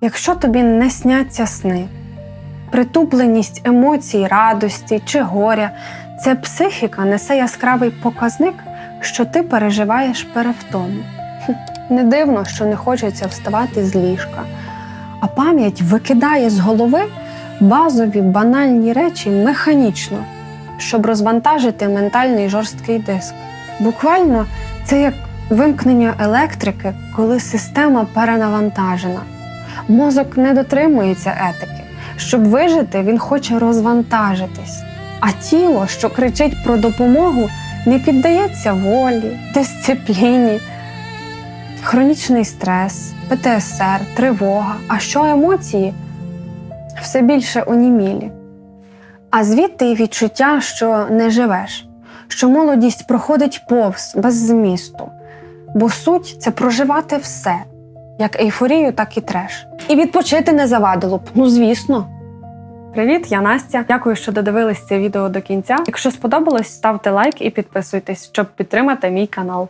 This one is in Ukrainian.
Якщо тобі не сняться сни, притупленість емоцій, радості чи горя, це психіка несе яскравий показник, що ти переживаєш перевтому. Не дивно, що не хочеться вставати з ліжка, а пам'ять викидає з голови базові банальні речі механічно, щоб розвантажити ментальний жорсткий диск. Буквально це як вимкнення електрики, коли система перенавантажена. Мозок не дотримується етики. Щоб вижити, він хоче розвантажитись. А тіло, що кричить про допомогу, не піддається волі, дисципліні, хронічний стрес, ПТСР, тривога, а що емоції все більше онімілі. А звідти й відчуття, що не живеш, що молодість проходить повз без змісту. Бо суть це проживати все, як ейфорію, так і треш. І відпочити не завадило б, ну звісно. Привіт, я Настя. Дякую, що додивились це відео до кінця. Якщо сподобалось, ставте лайк і підписуйтесь, щоб підтримати мій канал.